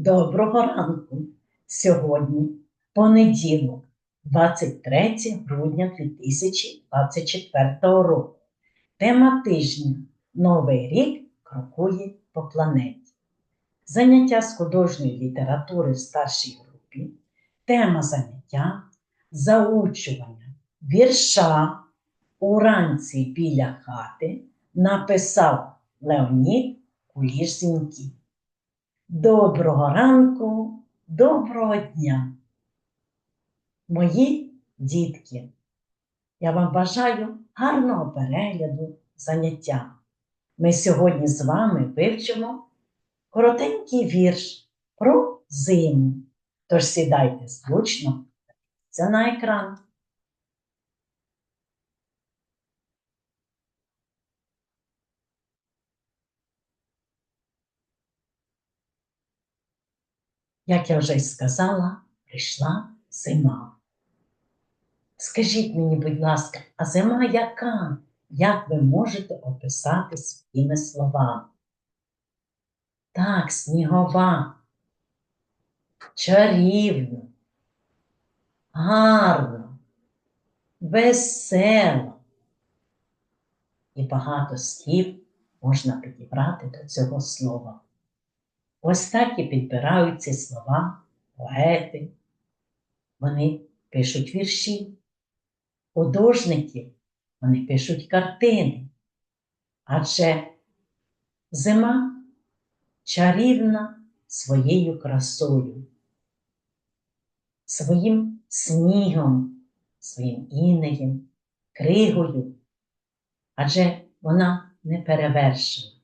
Доброго ранку! Сьогодні понеділок, 23 грудня 2024 року. Тема тижня Новий рік крокує по планеті. Заняття з художньої літератури в старшій групі. Тема заняття заучування вірша уранці біля хати написав Леонід Куліш-Зіньків. Доброго ранку, доброго дня. Мої дітки, я вам бажаю гарного перегляду заняття. Ми сьогодні з вами вивчимо коротенький вірш про зиму. Тож сідайте зручно, це на екран. Як я вже й сказала, прийшла зима. Скажіть мені, будь ласка, а зима яка? Як ви можете описати своїми словами? Так, снігова, чарівна, гарна, весела. І багато слів можна підібрати до цього слова. Ось так і підбирають слова поети. Вони пишуть вірші, художники, вони пишуть картини. Адже зима чарівна своєю красою, своїм снігом, своїм інеєм, кригою, адже вона не перевершена.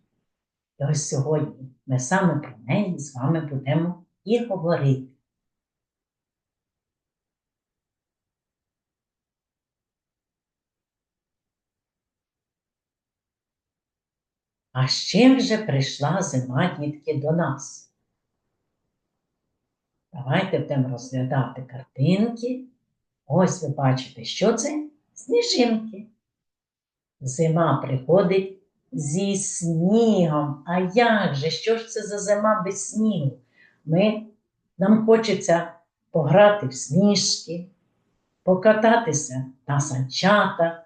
І ось сьогодні ми саме про неї з вами будемо і говорити. А з чим же прийшла зима, дітки, до нас? Давайте будемо розглядати картинки. Ось ви бачите, що це? Сніжинки. Зима приходить зі снігом. А як же? Що ж це за зима без снігу? Ми, Нам хочеться пограти в сніжки, покататися на санчатах.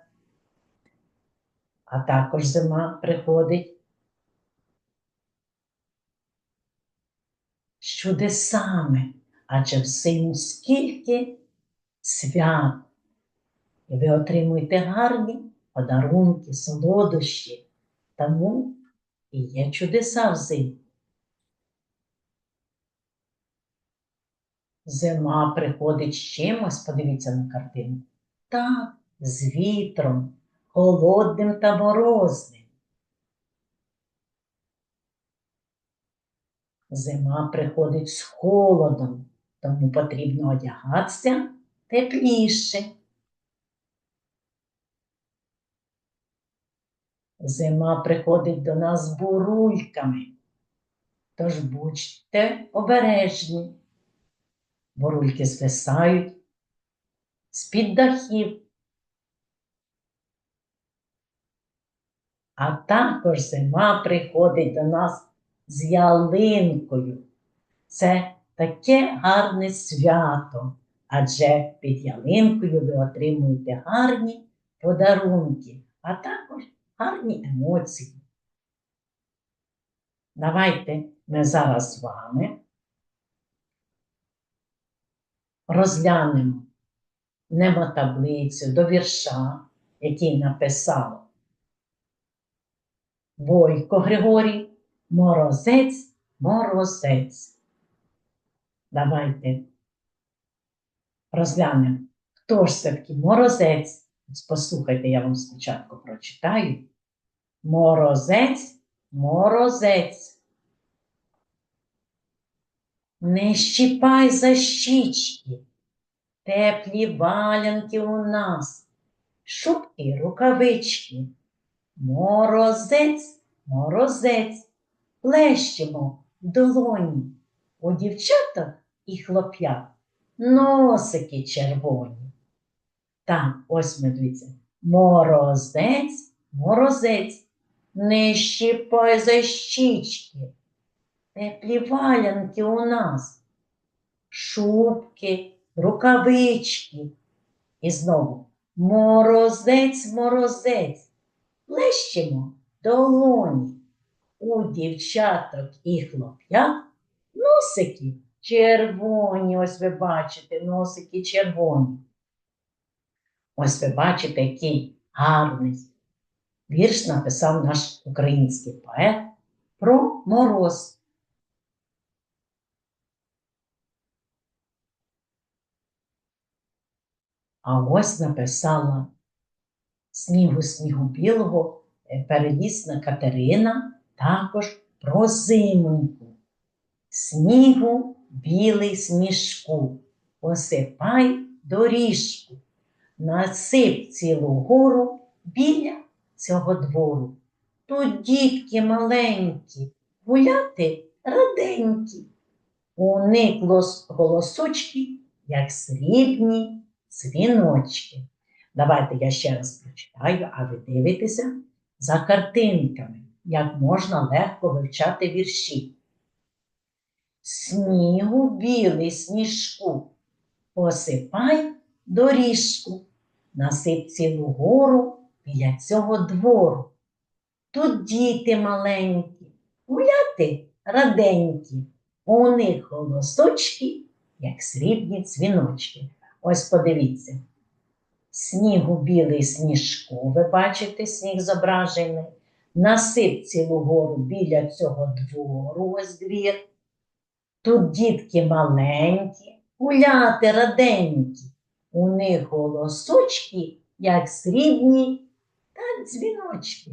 А також зима приходить з чудесами, адже в зиму скільки свят. І ви отримуєте гарні подарунки, солодощі. Тому і є чудеса взимку. Зима приходить з чимось, подивіться на картину. Так, з вітром, холодним та морозним. Зима приходить з холодом, тому потрібно одягатися тепліше. Зима приходить до нас бурульками. Тож будьте обережні. Бурульки звисають з-під дахів. А також зима приходить до нас з ялинкою. Це таке гарне свято, адже під ялинкою ви отримуєте гарні подарунки, а також гарні емоції. Давайте ми зараз з вами розглянемо немотаблицю до вірша, який написав Бойко Григорій, морозець, морозець. Давайте розглянемо, хто ж це такий морозець. Послухайте, я вам спочатку прочитаю. Морозець, морозець. Не щіпай за щічки, теплі валянки у нас, шубки, рукавички. Морозець, морозець, плещемо в долоні. У дівчаток і хлоп'ят носики червоні. Так, ось ми дивіться. Морозець, морозець, не щіпай теплі валянки у нас, шубки, рукавички. І знову морозець, морозець, плещемо долоні. У дівчаток і хлоп'ят носики червоні. Ось ви бачите, носики червоні. Ось ви бачите, який гарний вірш написав наш український поет про мороз. А ось написала снігу снігу білого перелісна Катерина також про зимоньку. Снігу білий сніжку, посипай доріжку, насип цілу гору біля цього двору. Тут дітки маленькі, гуляти раденькі. У них голосочки, як срібні дзвіночки. Давайте я ще раз прочитаю, а ви дивитеся за картинками, як можна легко вивчати вірші. Снігу білий сніжку, посипай доріжку, насип цілу гору біля цього двору. Тут діти маленькі, гуляти раденькі, у них голосочки, як срібні дзвіночки. Ось подивіться. Снігу білий сніжку, ви бачите, сніг зображений. Насип цілу гору біля цього двору, ось двір. Тут дітки маленькі, гуляти раденькі. У них голосочки, як срібні та дзвіночки.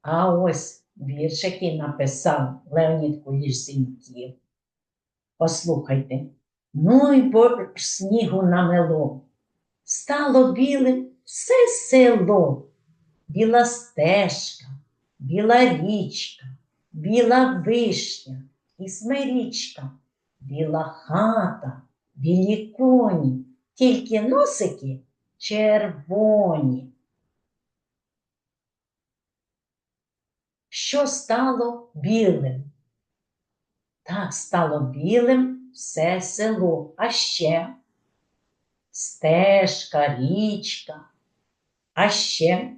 А ось вірш, який написав Леонід Куліш Зіньків. Послухайте. Ну й бо ж снігу намело. Стало білим все село, біла стежка, біла річка, біла вишня і смирічка, біла хата, білі коні, тільки носики червоні. Що стало білим? Так стало білим все село, а ще стежка, річка, а ще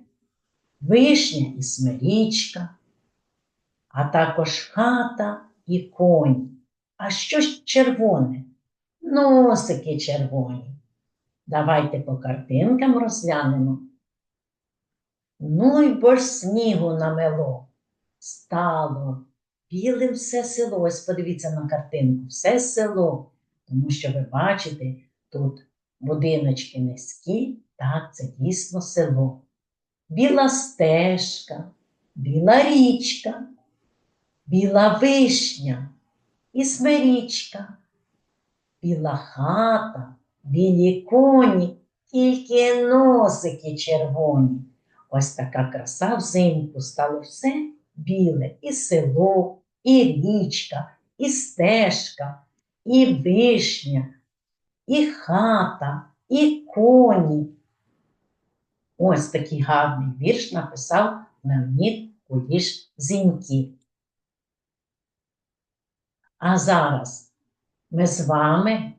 вишня і смирічка, а також хата і коні. А що ж червоне? Носики червоні. Давайте по картинкам розглянемо. Ну й бо ж снігу намело, стало білим все село. Ось подивіться на картинку, все село. Тому що ви бачите, тут будиночки низькі, так, це дійсно село. Біла стежка, біла річка, біла вишня і смирічка, біла хата, білі коні, тільки носики червоні. Ось така краса взимку стало все біле і село, і річка, і стежка, і вишня, і хата, і коні. Ось такий гарний вірш написав Леонід Куліш Зіньків. А зараз ми з вами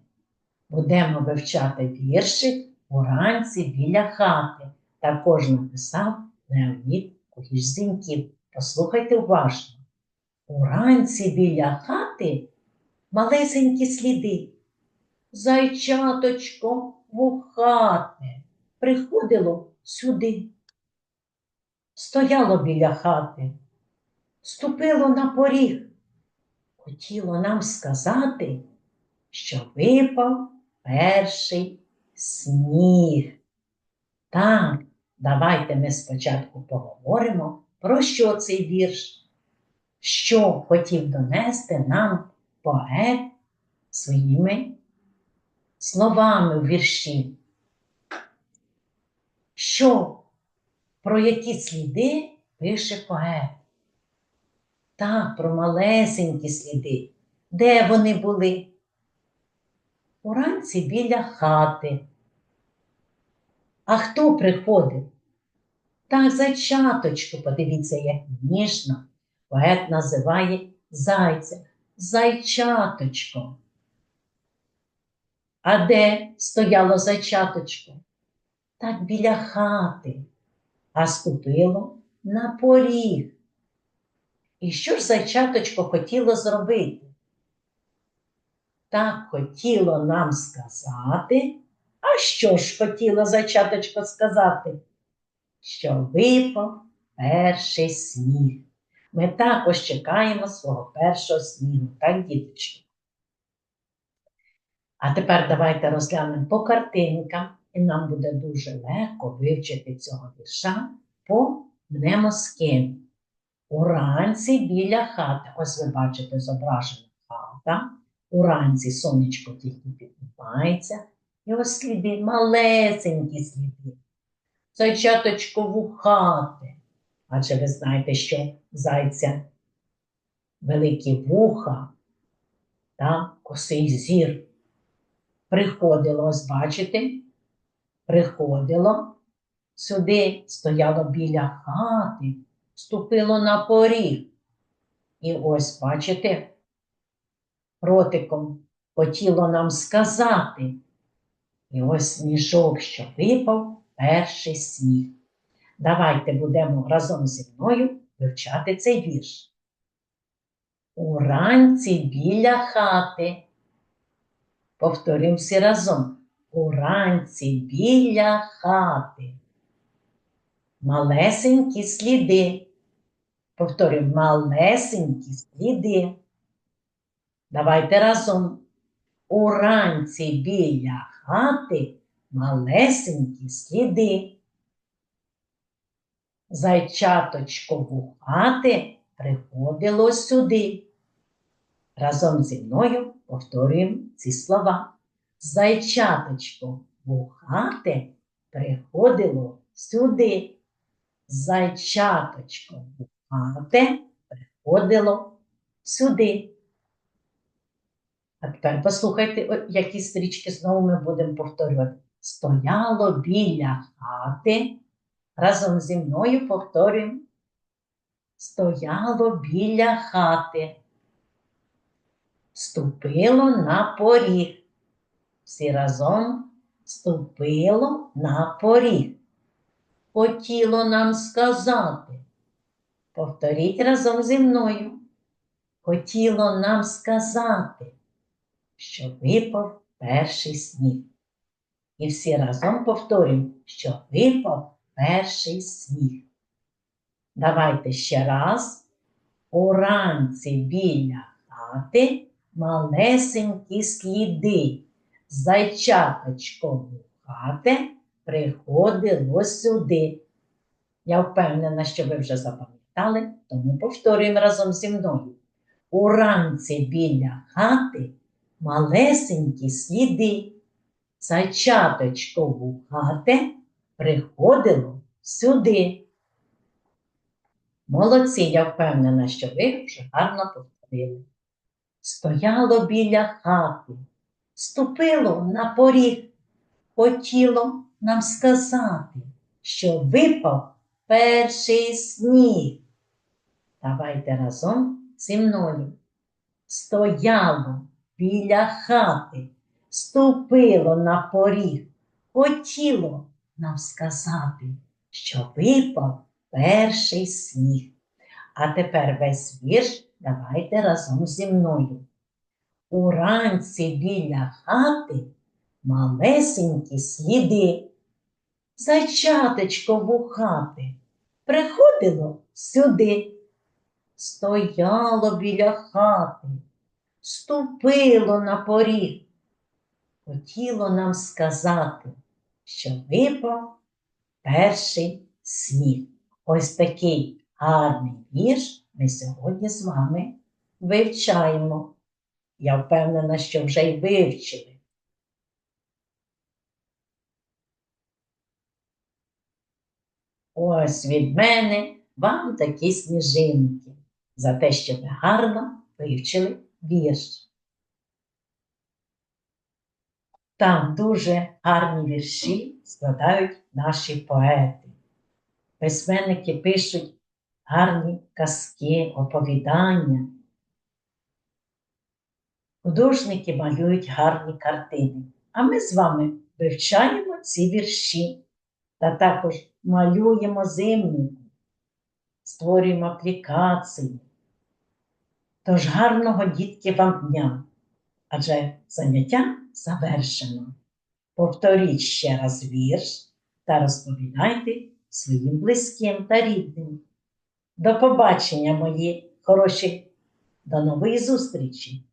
будемо вивчати віршик уранці біля хати. Також написав Леонід Куліш Зіньків. Послухайте уважно. Уранці біля хати малесенькі сліди. Зайчаточко вухате приходило сюди. Стояло біля хати, ступило на поріг. Хотіло нам сказати, що випав перший сніг. Так, давайте ми спочатку поговоримо, про що цей вірш, що хотів донести нам поет своїми словами в вірші. Що, про які сліди пише поет? Так, про малесенькі сліди. Де вони були? Уранці біля хати. А хто приходив? Так, зайчаточко, подивіться, як ніжно поет називає зайця, зайчаточко. А де стояло зайчаточко? Так біля хати, а ступило на поріг. І що ж зайчаточко хотіло зробити? Так хотіло нам сказати, а що ж хотіло зайчаточко сказати? Що випав перший сніг. Ми також чекаємо свого першого снігу, так, діточки? А тепер давайте розглянемо по картинкам, і нам буде дуже легко вивчити цього вірша по мнемоскемі. Уранці біля хати. Ось ви бачите зображена хата. Уранці сонечко тільки піднімається. І ось сліди, малесенькі сліди. Зайчаточко вухати. Адже ви знаєте, що зайця великі вуха та косий зір. Приходило, ось бачите, приходило сюди, стояло біля хати, ступило на поріг. І ось, бачите, ротиком хотіло нам сказати. І ось сніжок, що випав, перший сніг. Давайте будемо разом зі мною вивчати цей вірш. Уранці біля хати. Повторюємо всі разом. Уранці біля хати. Малесенькі сліди. Повторюємо малесенькі сліди. Давайте разом. Уранці біля хати малесенькі сліди. Зайчаточко вухати приходило сюди. Разом зі мною повторюємо ці слова. Зайчаточко вухати приходило сюди. Зайчаточко вухати приходило сюди. А тепер послухайте, які стрічки знову ми будемо повторювати. Стояло біля хати. Разом зі мною повторюємо. Стояло біля хати. Ступило на поріг. Всі разом ступило на поріг. Хотіло нам сказати. Повторіть разом зі мною. Хотіло нам сказати, що випав перший сніг. І всі разом повторюємо, що випав перший сніг. Давайте ще раз. Уранці біля хати малесенькі сліди. Зайчаточко хати приходило сюди. Я впевнена, що ви вже запам'ятали, тому повторюємо разом зі мною. Уранці біля хати малесенькі сліди. Зайчаточко вухате приходило сюди. Молодці, я впевнена, що ви вже гарно повторили. Стояло біля хати, ступило на поріг, хотіло нам сказати, що випав перший сніг. Давайте разом зі мною. Стояло біля хати, ступило на поріг, хотіло нам сказати, що випав перший сніг. А тепер весь вірш давайте разом зі мною. Уранці біля хати малесенькі сліди. Зайчаточко вухати приходило сюди, стояло біля хати, ступило на поріг. Хотіло нам сказати, що випав перший сніг. Ось такий гарний вірш ми сьогодні з вами вивчаємо. Я впевнена, що вже й вивчили. Ось від мене вам такі сніжинки за те, що ви гарно вивчили вірш. Там дуже гарні вірші складають наші поети. Письменники пишуть гарні казки, оповідання. Художники малюють гарні картини, а ми з вами вивчаємо ці вірші та також малюємо зимнику, створюємо аплікації. Тож гарного дітки вам дня, адже заняття завершено. Повторіть ще раз вірш та розповідайте своїм близьким та рідним. До побачення, мої хороші, до нової зустрічі!